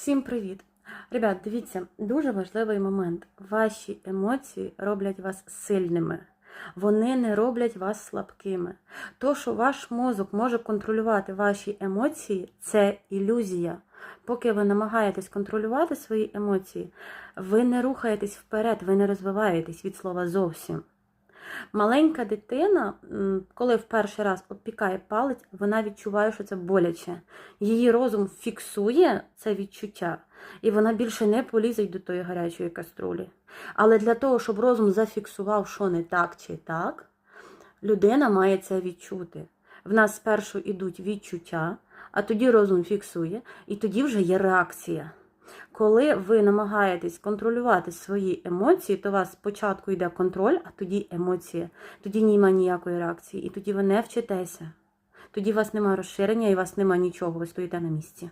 Всім привіт! Ребят, дивіться, дуже важливий момент. Ваші емоції роблять вас сильними. Вони не роблять вас слабкими. То, що ваш мозок може контролювати ваші емоції, це ілюзія. Поки ви намагаєтесь контролювати свої емоції, ви не рухаєтесь вперед, ви не розвиваєтесь від слова зовсім. Маленька дитина, коли в перший раз обпікає палець, вона відчуває, що це боляче. Її розум фіксує це відчуття, і вона більше не полізе до тої гарячої каструлі. Але для того, щоб розум зафіксував, що не так чи так, людина має це відчути. В нас спершу йдуть відчуття, а тоді розум фіксує, і тоді вже є реакція. Коли ви намагаєтесь контролювати свої емоції, то у вас спочатку йде контроль, а тоді емоції. Тоді немає ніякої реакції, і тоді ви не вчитеся. Тоді у вас немає розширення і у вас немає нічого, ви стоїте на місці.